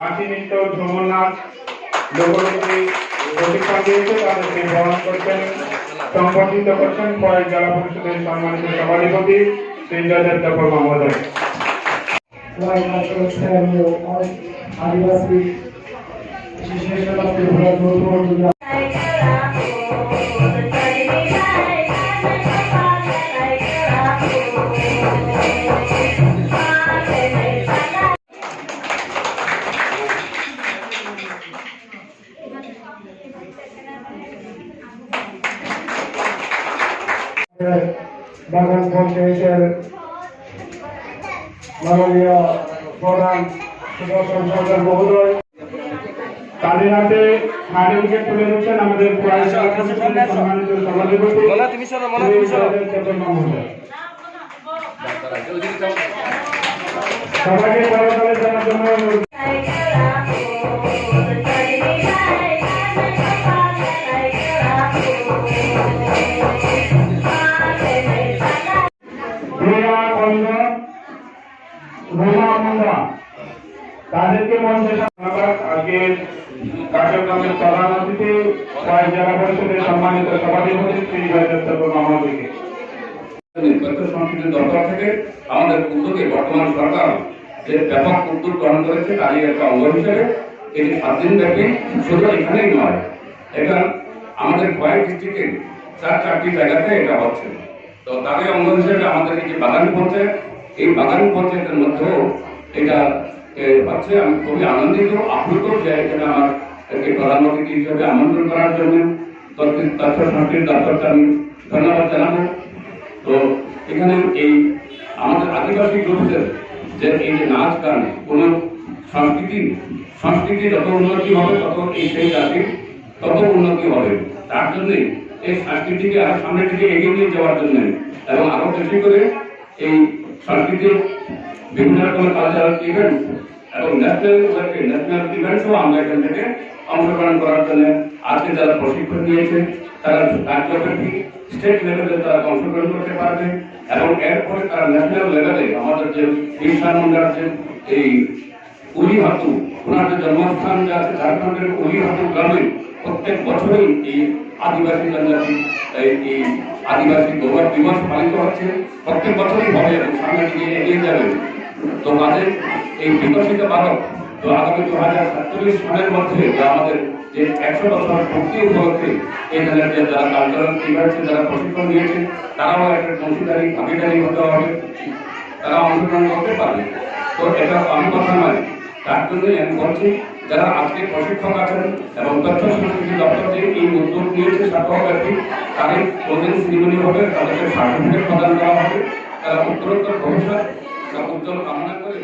হাসি নৃত্য ঝুমুর নাচ লোকগীতি প্রশিক্ষণ দিয়েছে তাদেরকে বরণ করছেন সংবর্ধিত করছেন কয়েক জেলা পরিষদের সম্মানিত সভাধিপতি শ্রী জয়দেব দেবর মহোদয় আদিবাসী বিশেষ ত্রিপুরা বাগান পঞ্চায়েতের মাননীয় প্রধান সুদর্শন সরকার মহোদয় কালীনাথে সার্টিফিকেট তুলে দিচ্ছেন আমাদের সম্মানিত সভাধিপতি মোনা তুমি রোমা তাদেরকে মঞ্চে আজকের কার্যক্রমের প্রধান অতিথি কয়েক জেলা পরিষদের সম্মানিত সভাধিপতি শ্রী তথ্য থেকে আমাদের এটি আমাদের আমাদের এই যে বাগান পঞ্চায়েত এই বাগান পঞ্চায়েতের মধ্যেও এটা এ, হচ্ছে আমি খুবই আনন্দিত আপ্লুত যে এখানে আমার একটি প্রধান হিসেবে আমন্ত্রণ করার জন্য তথ্য দপ্তরকে আমি ধন্যবাদ জানাব। তো এখানে এই আমাদের আদিবাসী গ্রুপদের যে এই যে নাচ গান কোন সংস্কৃতি সংস্কৃতি যত উন্নতি হবে তত এই সেই জাতির তত উন্নতি হবে। তার জন্য এই সংস্কৃতিকে আরও সামনের দিকে এগিয়ে নিয়ে যাওয়ার জন্য এবং আরও বেশি করে এই সংস্কৃতির বিভিন্ন রকমের কালচারাল ইভেন্ট এবং ন্যাশনাল ন্যাশনাল ইভেন্টসও আমরা এখান থেকে অংশগ্রহণ করার জন্য আজকে যারা প্রশিক্ষণ নিয়েছে, তারা কার্যক্রমটি স্টেট লেভেলে তারা অংশগ্রহণ করতে পারবে এবং এরপরে তারা ন্যাশনাল লেভেলে আমাদের যে বিরসা মুন্ডার যে এই উলি হাতু ওনার জন্মস্থান যে আছে, ঝাড়খণ্ডের উলি গ্রামে প্রত্যেক বছরই এই আদিবাসী জনজাতি, এই এই আদিবাসী গৌরব দিবস পালিত হচ্ছে। প্রত্যেক বছরই হবে এবং সামনে দিকে এগিয়ে যাবে। তো তাদের এই বিকশিত ভারত, তো আগামী দু হাজার সাতচল্লিশ সালের মধ্যে যে আমাদের যে একশো বছর ভক্তি উপলক্ষে এখানে যে যারা কালচারাল ইভেন্টসে যারা প্রশিক্ষণ নিয়েছে তারাও একটা অংশীদারি, ভাগিদারি হতে হবে। তারা অংশগ্রহণ করতে পারবে। তো এটা আমি কথা নয় তার জন্যই আমি বলছি, যারা আজকে প্রশিক্ষক আছেন এবং তথ্য সংস্কৃতি দপ্তর যে এই উদ্যোগ নিয়েছে সপ্তাহব্যাপী তাদের ওদের সিরিমনি হবে, তাদেরকে সার্টিফিকেট প্রদান করা হবে, তারা উত্তরোত্তর ভবিষ্যৎ উজ্জ্বল কামনা করে